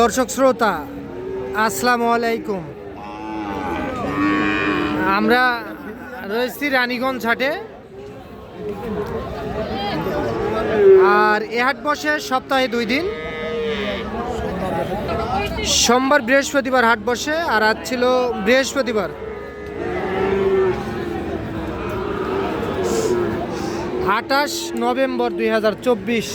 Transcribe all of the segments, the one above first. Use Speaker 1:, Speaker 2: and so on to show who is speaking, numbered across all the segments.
Speaker 1: দর্শক শ্রোতা, আসসালামু আলাইকুম। আমরা রয়েছি রানীগঞ্জ হাটে। আর এ হাট বসে সপ্তাহে দুই দিন। সোমবার বৃহস্পতিবার হাট বসে, আর আজ ছিল বৃহস্পতিবার। আঠাশ নভেম্বর দুই হাজার চব্বিশ।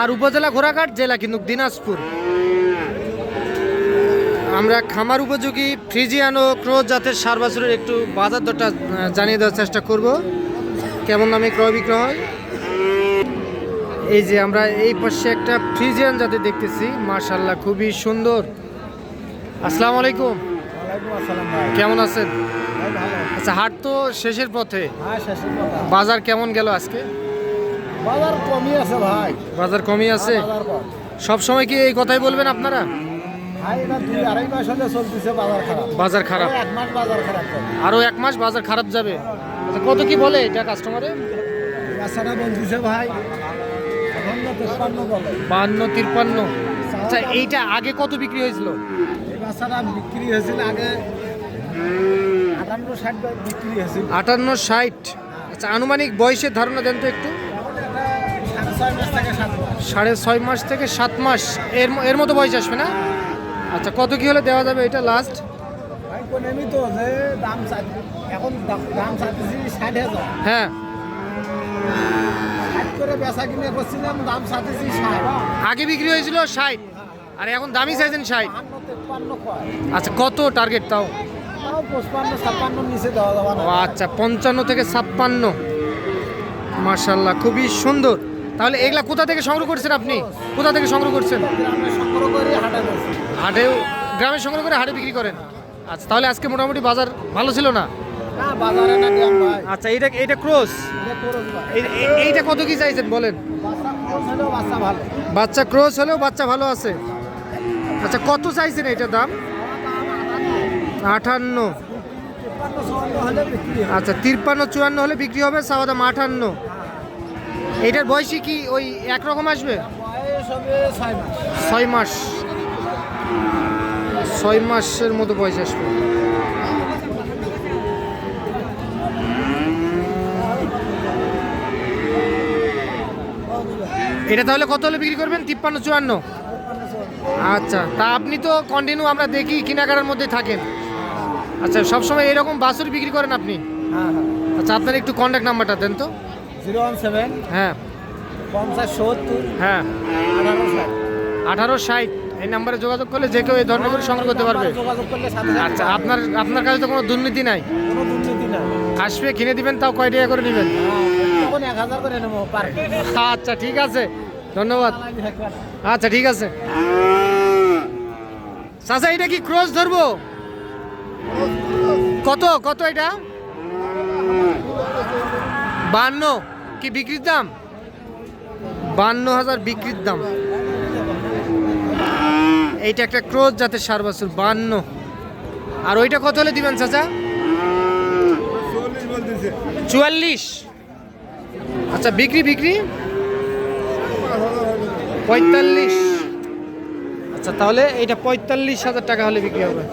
Speaker 1: আর উপজেলা ঘোড়াঘাট জেলা কিন্তু দিনাজপুর। আমরা খামার উপযোগী ফ্রিজিয়ান ও ক্রোজ জাতের সার বাছুরের একটু বাজার দরটা জানিয়ে দেওয়ার চেষ্টা করব। কেমন দামে ক্রয় বিক্রয়? হয় এই যে আমরা এই পাশে একটা ফ্রিজিয়ান জাতের দেখতেছি মার্শাল্লাহ খুবই সুন্দর। আসসালামু আলাইকুম। কেমন আছেন? আচ্ছা হাট তো শেষের পথে।
Speaker 2: হ্যাঁ শেষের কথা
Speaker 1: বাজার কেমন গেল আজকে?
Speaker 2: বাজার কমই আছে ভাই।
Speaker 1: বাজার কমই আছে? সব সময় কি এই কথাই বলবেন আপনারা?
Speaker 2: বাজার খারাপ। আরও এক মাস বাজার খারাপ
Speaker 1: যাবে। আচ্ছা কত কি বলে এটা কাস্টমারে
Speaker 2: ভাই
Speaker 1: বান্ন তিপ্পান্ন। আচ্ছা এইটা আগে কত বিক্রি হয়েছিল?
Speaker 2: বিক্রি হয়েছিল আগে আটান্ন ষাট বিক্রি হয়েছিল।
Speaker 1: আটান্ন ষাট। আচ্ছা আনুমানিক বয়সের ধারণা দেন তো একটু।
Speaker 2: সাড়ে ছয় মাস থেকে সাত মাস।
Speaker 1: এর এর মতো বয়স আসবে না? আচ্ছা কত কি হলে দেওয়া যাবে এটা লাস্ট হ্যাঁ।
Speaker 2: করে বেচা কিনে করছিলাম দাম চাইতেছি ষাট।
Speaker 1: আগে বিক্রি হয়েছিল ষাট আর এখন দামি চাইছেন ষাট। আচ্ছা কত টার্গেট তাও? আচ্ছা পঞ্চান্ন থেকে ছাপ্পান্ন। মার্শাল্লাহ খুবই সুন্দর। তাহলে এগুলা কোথা থেকে সংগ্রহ করছেন আপনি? কোথা থেকে সংগ্রহ করছেন?
Speaker 2: হাটে
Speaker 1: হাটেও গ্রামে সংগ্রহ করে হাটে বিক্রি করেন? আচ্ছা তাহলে আজকে মোটামুটি বাজার ভালো ছিল না? আচ্ছা এটা এটা ক্রস?
Speaker 2: এটা
Speaker 1: এইটা কত কি চাইছেন বলেন?
Speaker 2: বাচ্চা খরচ হলেও বাচ্চা ভালো।
Speaker 1: ক্রস হলেও বাচ্চা ভালো আছে। আচ্ছা কত চাইছেন এটার দাম?
Speaker 2: বিক্রি
Speaker 1: আচ্ছা তিপ্পান্ন চুয়ান্ন হলে বিক্রি হবে চাওয়া দাম আটান্ন এটার বয়সী কি ওই একরকম আসবে?
Speaker 2: ছয় মাস।
Speaker 1: ছয় মাস। ছয় মাসের মতো বয়স আসবে। এটা তাহলে কত হলে বিক্রি করবেন? তিপ্পান্ন চুয়ান্ন? আচ্ছা তা আপনি তো কন্টিনিউ আমরা দেখি কেনাকাটার মধ্যে থাকেন। আচ্ছা সবসময় এরকম বাসুর বিক্রি করেন আপনি?
Speaker 2: হ্যাঁ হ্যাঁ।
Speaker 1: আচ্ছা আপনার একটু কন্ট্যাক্ট নাম্বারটা দেন তো।
Speaker 2: জিরো ওয়ান সেভেন
Speaker 1: হ্যাঁ।
Speaker 2: পঞ্চাশ সত্তর
Speaker 1: হ্যাঁ।
Speaker 2: আঠারো ষাট।
Speaker 1: এই নাম্বারে যোগাযোগ করলে যে কেউ এই ধরনের করে সংগ্রহ করতে পারবে। আচ্ছা আপনার আপনার কাছে তো কোনো দুর্নীতি নাই? আসবে কিনে দিবেন তাও কয় টাকা করে নেবেন?
Speaker 2: হ্যাঁ,
Speaker 1: আচ্ছা ঠিক আছে। ধন্যবাদ। আচ্ছা ঠিক আছে। চাচা এটা কি ক্রস ধরবো? কত কত এটা? বান্ন। কি বিক্রির দাম? বান্ন হাজার বিক্রির দাম। এইটা একটা ক্রোজ জাতের সার বাছুর বান্ন। আর ওইটা কত হলে দিবেন চাচা? চুয়াল্লিশ। আচ্ছা বিক্রি বিক্রি? পঁয়তাল্লিশ। আচ্ছা তাহলে এটা পঁয়তাল্লিশ হাজার টাকা হলে বিক্রি হবে।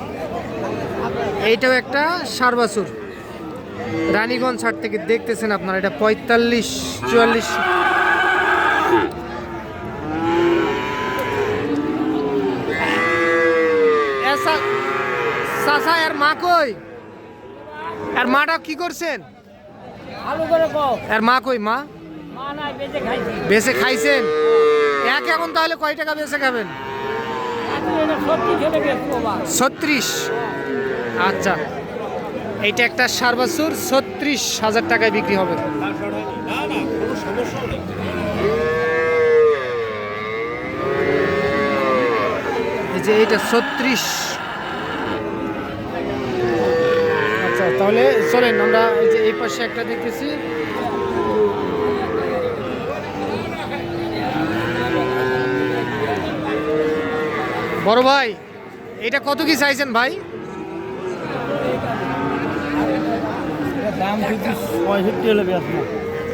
Speaker 1: এইটাও একটা সার বাছুর। রানীগঞ্জ হাট থেকে দেখতেছেন আপনারা এটা পঁয়তাল্লিশ চুয়াল্লিশ। এর মা কই? আর মাটা কি করছেন? আর মা কই মা?
Speaker 2: বেঁচে
Speaker 1: খাইছেন? এক এখন তাহলে কয় টাকা খাবেন? ছত্রিশ। আচ্ছা। এইটা একটা সার বাছুর ছত্রিশ হাজার টাকায় বিক্রি হবে। এই যে এইটা ছত্রিশ। আচ্ছা তাহলে চলেন, আমরা এই যে এই পাশে একটা দেখতেছি। বড় ভাই এটা কত কি চাইছেন ভাই
Speaker 2: দাম কিন্তু পঁয়ষট্টি হলে বেচবো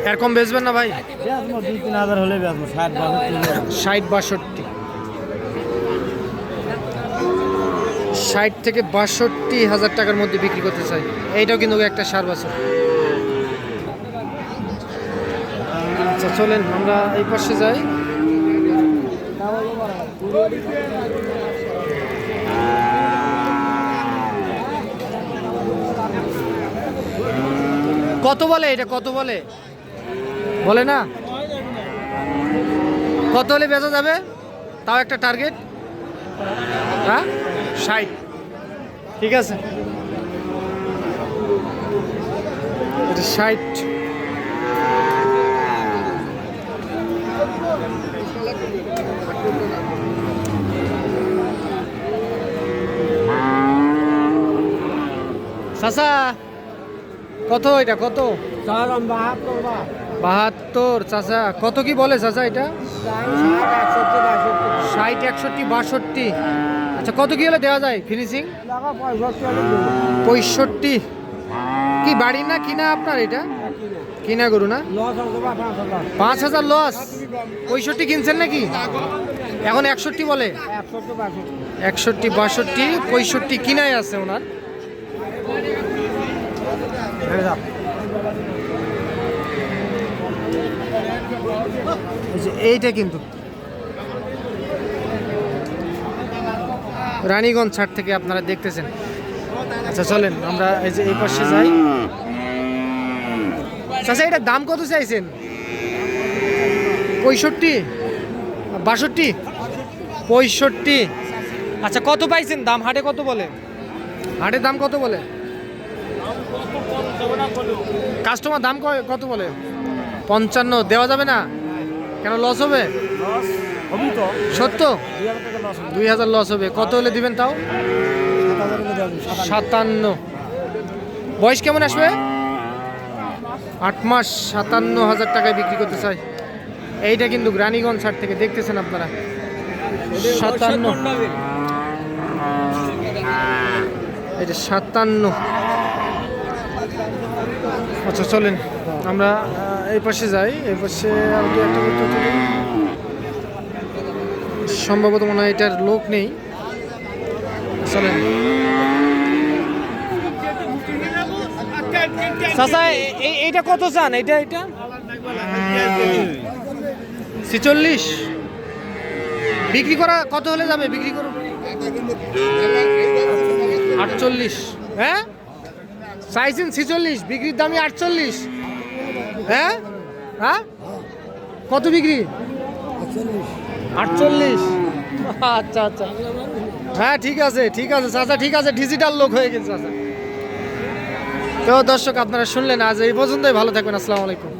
Speaker 1: এরকম বেচবেন না ভাই?
Speaker 2: বেচবো দুই তিন হাজার হলে বেচবো ষাট বাষট্টি
Speaker 1: ষাট বাষট্টি। ষাট থেকে বাষট্টি হাজার টাকার মধ্যে বিক্রি করতে চাই। এইটাও কিন্তু একটা সার বছর। আচ্ছা চলেন আমরা এই পাশে যাই। কত বলে এটা, কত বলে? বলে না? কত হলে বেচা যাবে? তাও একটা টার্গেট হ্যাঁ? ষাট। ঠিক আছে। ষাট। চাচা কত এটা কত?
Speaker 2: বাহাত্তর
Speaker 1: চাচা কত কি বলে চাচা এটা?
Speaker 2: ষাট একষট্টি বাষট্টি।
Speaker 1: আচ্ছা কত কি হলে দেওয়া যায় ফিনিশিং
Speaker 2: পঁয়ষট্টি।
Speaker 1: কি বাড়ি না কিনা আপনার এটা? কিনা গরু না?
Speaker 2: পাঁচ হাজার।
Speaker 1: লস পঁয়ষট্টি কিনছেন নাকি? এখন একষট্টি বলে?
Speaker 2: একষট্টি বাষট্টি
Speaker 1: পঁয়ষট্টি কিনাই আছে ওনার। এইটা কিন্তু। রানীগঞ্জ ছাড় থেকে আপনারা দেখতেছেন। আচ্ছা চলেন, আমরা এই যে এই পাশে যাই। আচ্ছা এটা দাম কত চাইছেন? পঁয়ষট্টি? বাষট্টি? পঁয়ষট্টি। আচ্ছা কত পাইছেন? দাম, হাটে কত বলে? হাটের দাম কত বলে? কাস্টমার দাম কত বলে? পঞ্চান্ন। দেওয়া যাবে না? কেন লস হবে? সত্য?
Speaker 2: দুই হাজার লস হবে।
Speaker 1: কত হলে দিবেন তাও? সাতান্ন। বয়স কেমন আসবে? আট মাস সাতান্ন হাজার টাকায় বিক্রি করতে চাই। এইটা কিন্তু রানীগঞ্জ ছাড় থেকে দেখতেছেন আপনারা। সাতান্ন। এটা সাতান্ন। আচ্ছা চলেন। আমরা এই পাশে যাই। এই পাশে আর দু একটা সম্ভবত মনে হয় এটার লোক নেই। চলেন। চাচা এইটা কত চান? এইটা এইটা? ছিচল্লিশ। বিক্রি করা কত হলে যাবে? বিক্রি করো আটচল্লিশ। হ্যাঁ? চাইছেন ছিচল্লিশ, বিক্রির দামই আটচল্লিশ। হ্যাঁ? হ্যাঁ? কত বিক্রি? আটচল্লিশ। আচ্ছা আচ্ছা। হ্যাঁ ঠিক আছে ঠিক আছে, চাচা, ঠিক আছে ডিজিটাল লোক হয়ে গেছে, চাচা। তো দর্শক, আপনারা শুনলেন আজ এই পর্যন্তই। ভালো থাকবেন, আসসালামু আলাইকুম।